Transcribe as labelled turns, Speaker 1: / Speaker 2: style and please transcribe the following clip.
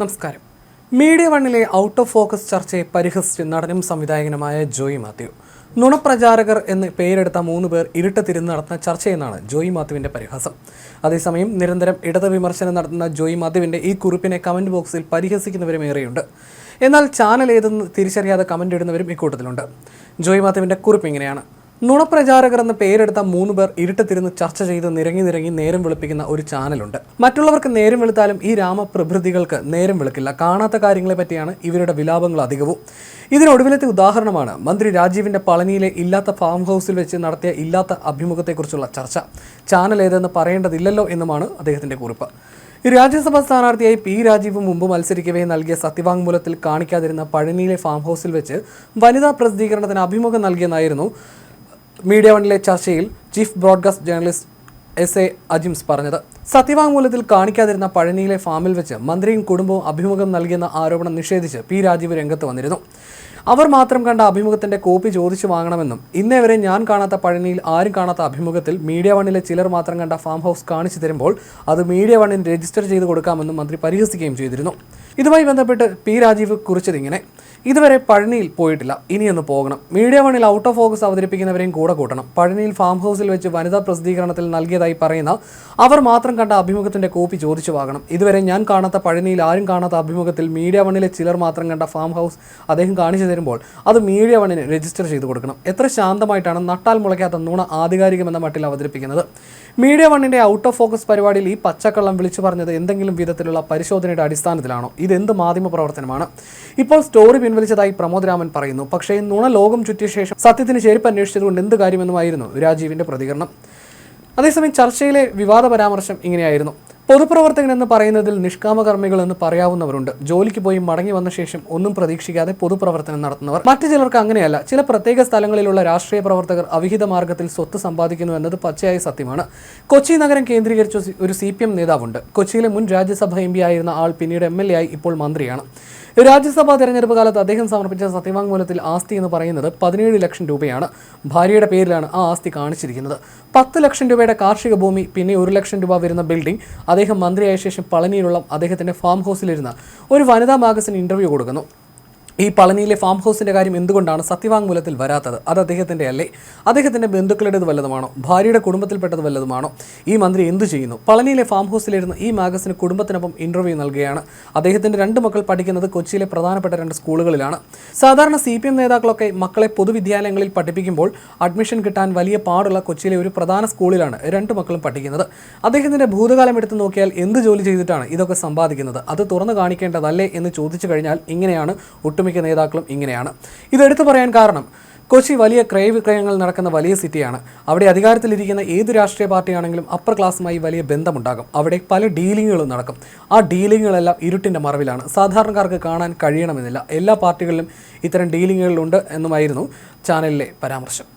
Speaker 1: നമസ്കാരം. മീഡിയ വണ്ണിലെ out of focus ചർച്ചയെ പരിഹസിച്ച് നടനും സംവിധായകനുമായ ജോയി മാത്യു. നുണപ്രചാരകർ എന്ന് പേരെടുത്ത മൂന്ന് പേർ ഇരുട്ടത്തിരുന്ന് നടത്തുന്ന ചർച്ചയെന്നാണ് ജോയി മാത്യുവിന്റെ പരിഹാസം. അതേസമയം നിരന്തരം ഇടത് വിമർശനം നടത്തുന്ന ജോയി മാത്യുവിന്റെ ഈ കുറിപ്പിനെ കമന്റ് ബോക്സിൽ പരിഹസിക്കുന്നവരും ഏറെയുണ്ട്. എന്നാൽ ചാനൽ ഏതെന്ന് തിരിച്ചറിയാതെ കമന്റ് ഇടുന്നവരും ഇക്കൂട്ടത്തിലുണ്ട്. ജോയി മാത്യുവിന്റെ കുറിപ്പ് ഇങ്ങനെയാണ്. നുണപ്രചാരകർ എന്ന പേരെടുത്ത മൂന്ന് പേർ ഇരുട്ടത്തിരുന്ന് ചർച്ച ചെയ്ത് നിരങ്ങി നിരങ്ങി നേരം വെളുപ്പിക്കുന്ന ഒരു ചാനലുണ്ട്. മറ്റുള്ളവർക്ക് നേരം വെളുത്താലും ഈ രാമപ്രഭൃതികൾക്ക് നേരം വെളുക്കില്ല. കാണാത്ത കാര്യങ്ങളെ പറ്റിയാണ് ഇവരുടെ വിലാപങ്ങൾ അധികവും. ഇതിനൊടുവിലത്തെ ഉദാഹരണമാണ് മന്ത്രി രാജീവിന്റെ പളനിയിലെ ഇല്ലാത്ത ഫാം ഹൗസിൽ വെച്ച് നടത്തിയ ഇല്ലാത്ത അഭിമുഖത്തെക്കുറിച്ചുള്ള ചർച്ച. ചാനൽ ഏതെന്ന് പറയേണ്ടതില്ലല്ലോ എന്നുമാണ് അദ്ദേഹത്തിന്റെ കുറിപ്പ്. രാജ്യസഭാ സ്ഥാനാർത്ഥിയായി പി രാജീവ് മുമ്പ് മത്സരിക്കവേ നൽകിയ സത്യവാങ്മൂലത്തിൽ കാണിക്കാതിരുന്ന പഴനിയിലെ ഫാം ഹൗസിൽ വെച്ച് വനിതാ പ്രസിദ്ധീകരണത്തിന് അഭിമുഖം നൽകിയെന്നായിരുന്നു മീഡിയ വണിലെ ചർച്ചയിൽ chief broadcast journalist S A Ajims പറഞ്ഞത്. സത്യവാങ്മൂലത്തിൽ കാണിക്കാതിരുന്ന പഴനിയിലെ ഫാമിൽ വെച്ച് മന്ത്രിയും കുടുംബവും അഭിമുഖം നൽകിയെന്ന ആരോപണം നിഷേധിച്ച് പി രാജീവ് രംഗത്ത് വന്നിരുന്നു. അവർ മാത്രം കണ്ട അഭിമുഖത്തിന്റെ കോപ്പി ചോദിച്ചു വാങ്ങണമെന്നും ഇന്നേ വരെ ഞാൻ കാണാത്ത പഴനിയിൽ ആരും കാണാത്ത അഭിമുഖത്തിൽ മീഡിയ വണ്ണിലെ ചിലർ മാത്രം കണ്ട ഫാം ഹൗസ് കാണിച്ചു തരുമ്പോൾ അത് മീഡിയ വണ്ണിന് രജിസ്റ്റർ ചെയ്ത് കൊടുക്കാമെന്നും മന്ത്രി പരിഹസിക്കുകയും ചെയ്തിരുന്നു. ഇതുമായി ബന്ധപ്പെട്ട് പി രാജീവ് കുറിച്ചത് ഇങ്ങനെ. ഇതുവരെ പഴനിയിൽ പോയിട്ടില്ല. ഇനിയൊന്ന് പോകണം. മീഡിയ വണ്ണിൽ ഔട്ട് ഓഫ് ഫോക്കസ് അവതരിപ്പിക്കുന്നവരെയും കൂടെ കൂട്ടണം. പഴനിയിൽ ഫാം ഹൗസിൽ വെച്ച് വനിതാ പ്രസിദ്ധീകരണത്തിൽ നൽകിയതായി പറയുന്ന അവർ മാത്രം കണ്ട അഭിമുഖത്തിന്റെ കോപ്പി ചോദിച്ചു വാങ്ങണം. ഇതുവരെ ഞാൻ കാണാത്ത പഴനിയിൽ ആരും കാണാത്ത അഭിമുഖത്തിൽ മീഡിയ വണ്ണിലെ ചിലർ മാത്രം കണ്ട ഫാം ഹൗസ് അദ്ദേഹം കാണിച്ചു തരുമ്പോൾ അത് മീഡിയ വണ്ണിന് രജിസ്റ്റർ ചെയ്ത് കൊടുക്കണം. എത്ര ശാന്തമായിട്ടാണ് നട്ടാൽ മുളയ്ക്കാത്ത നുണ ആധികാരികമെന്ന മട്ടിൽ അവതരിപ്പിക്കുന്നത്. മീഡിയ വണ്ണിന്റെ ഔട്ട് ഓഫ് ഫോക്കസ് പരിപാടിയിൽ ഈ പച്ചക്കള്ളം വിളിച്ചു പറഞ്ഞത് എന്തെങ്കിലും വിധത്തിലുള്ള പരിശോധനയുടെ അടിസ്ഥാനത്തിലാണോ? ഇതെന്ത് മാധ്യമ പ്രവർത്തനമാണ്? ഇപ്പോൾ സ്റ്റോറി പിൻവലിച്ചതായി പ്രമോദ് രാമൻ പറയുന്നു. പക്ഷേ നുണ ലോകം ചുറ്റിയ ശേഷം സത്യത്തിന് ചെരുപ്പ് അന്വേഷിച്ചതുകൊണ്ട് എന്ത് കാര്യമെന്നുമായിരുന്നു രാജീവിന്റെ പ്രതികരണം. അതേസമയം ചർച്ചയിലെ വിവാദ പരാമർശം ഇങ്ങനെയായിരുന്നു. പൊതുപ്രവർത്തകൻ എന്ന് പറയുന്നതിൽ നിഷ്കാമകർമ്മികൾ എന്ന് പറയാവുന്നവരുണ്ട്. ജോലിക്ക് പോയി മടങ്ങി വന്ന ശേഷം ഒന്നും പ്രതീക്ഷിക്കാതെ പൊതുപ്രവർത്തനം നടത്തുന്നവർ. മറ്റു ചിലർക്ക് അങ്ങനെയല്ല. ചില പ്രത്യേക സ്ഥലങ്ങളിലുള്ള രാഷ്ട്രീയ പ്രവർത്തകർ അവിഹിത മാർഗത്തിൽ സ്വത്ത് സമ്പാദിക്കുന്നു എന്നത് പച്ചയായ സത്യമാണ്. കൊച്ചി നഗരം കേന്ദ്രീകരിച്ച ഒരു സി പി എം നേതാവുണ്ട്. കൊച്ചിയിലെ മുൻ രാജ്യസഭ എം പി ആയിരുന്ന ആൾ പിന്നീട് എം എൽ എ ആയി ഇപ്പോൾ മന്ത്രിയാണ്. രാജ്യസഭാ തെരഞ്ഞെടുപ്പ് കാലത്ത് അദ്ദേഹം സമർപ്പിച്ച സത്യവാങ്മൂലത്തിൽ ആസ്തി എന്ന് പറയുന്നത് പതിനേഴ് ലക്ഷം രൂപയാണ്. ഭാര്യയുടെ പേരിലാണ് ആ ആസ്തി കാണിച്ചിരിക്കുന്നത്. പത്ത് ലക്ഷം രൂപയുടെ കാർഷിക ഭൂമി പിന്നെ ഒരു ലക്ഷം രൂപ വരുന്ന ബിൽഡിംഗ് അദ്ദേഹം മന്ത്രിയായ ശേഷം പളനിയിലുള്ള അദ്ദേഹത്തിന്റെ ഫാം ഹൗസിലിരുന്ന് ഒരു വനിതാ മാഗസിൻ ഇന്റർവ്യൂ കൊടുക്കുന്നു. ഈ പളനിയിലെ ഫാം ഹൗസിന്റെ കാര്യം എന്തുകൊണ്ടാണ് സത്യവാങ്മൂലത്തിൽ വരാത്തത്? അത് അദ്ദേഹത്തിന്റെ അല്ലേ? അദ്ദേഹത്തിന്റെ ബന്ധുക്കളുടേത് വല്ലതുമാണോ? ഭാര്യയുടെ കുടുംബത്തിൽപ്പെട്ടത് വല്ലതുമാണോ? ഈ മന്ത്രി എന്തു ചെയ്യുന്നു? പളനിയിലെ ഫാം ഹൗസിലിരുന്ന് ഈ മാഗസിന് കുടുംബത്തിനൊപ്പം ഇന്റർവ്യൂ നൽകുകയാണ്. അദ്ദേഹത്തിന്റെ രണ്ട് മക്കൾ പഠിക്കുന്നത് കൊച്ചിയിലെ പ്രധാനപ്പെട്ട രണ്ട് സ്കൂളുകളിലാണ്. സാധാരണ സി പി എം നേതാക്കളൊക്കെ മക്കളെ പൊതുവിദ്യാലയങ്ങളിൽ പഠിപ്പിക്കുമ്പോൾ അഡ്മിഷൻ കിട്ടാൻ വലിയ പാടുള്ള കൊച്ചിയിലെ ഒരു പ്രധാന സ്കൂളിലാണ് രണ്ട് മക്കളും പഠിക്കുന്നത്. അദ്ദേഹത്തിന്റെ ഭൂതകാലം എടുത്തു നോക്കിയാൽ എന്ത് ജോലി ചെയ്തിട്ടാണ് ഇതൊക്കെ സമ്പാദിക്കുന്നത്? അത് തുറന്നു കാണിക്കേണ്ടതല്ലേ എന്ന് ചോദിച്ചു കഴിഞ്ഞാൽ ഇങ്ങനെയാണ് ഒട്ടുമിക്ക നേതാക്കളും ഇങ്ങനെയാണ്. ഇത് എടുത്തു പറയാൻ കാരണം കൊച്ചി വലിയ ക്രയവിക്രയങ്ങൾ നടക്കുന്ന വലിയ സിറ്റിയാണ്. അവിടെ അധികാരത്തിലിരിക്കുന്ന ഏത് രാഷ്ട്രീയ പാർട്ടിയാണെങ്കിലും അപ്പർ ക്ലാസ്സുമായി വലിയ ബന്ധമുണ്ടാകും. അവിടെ പല ഡീലിങ്ങുകളും നടക്കും. ആ ഡീലിങ്ങുകളെല്ലാം ഇരുട്ടിന്റെ മറവിലാണ്. സാധാരണക്കാർക്ക് കാണാൻ കഴിയണമെന്നില്ല. എല്ലാ പാർട്ടികളിലും ഇത്തരം ഡീലിങ്ങുകളുണ്ട് എന്നുമായിരുന്നു ചാനലിലെ പരാമർശം.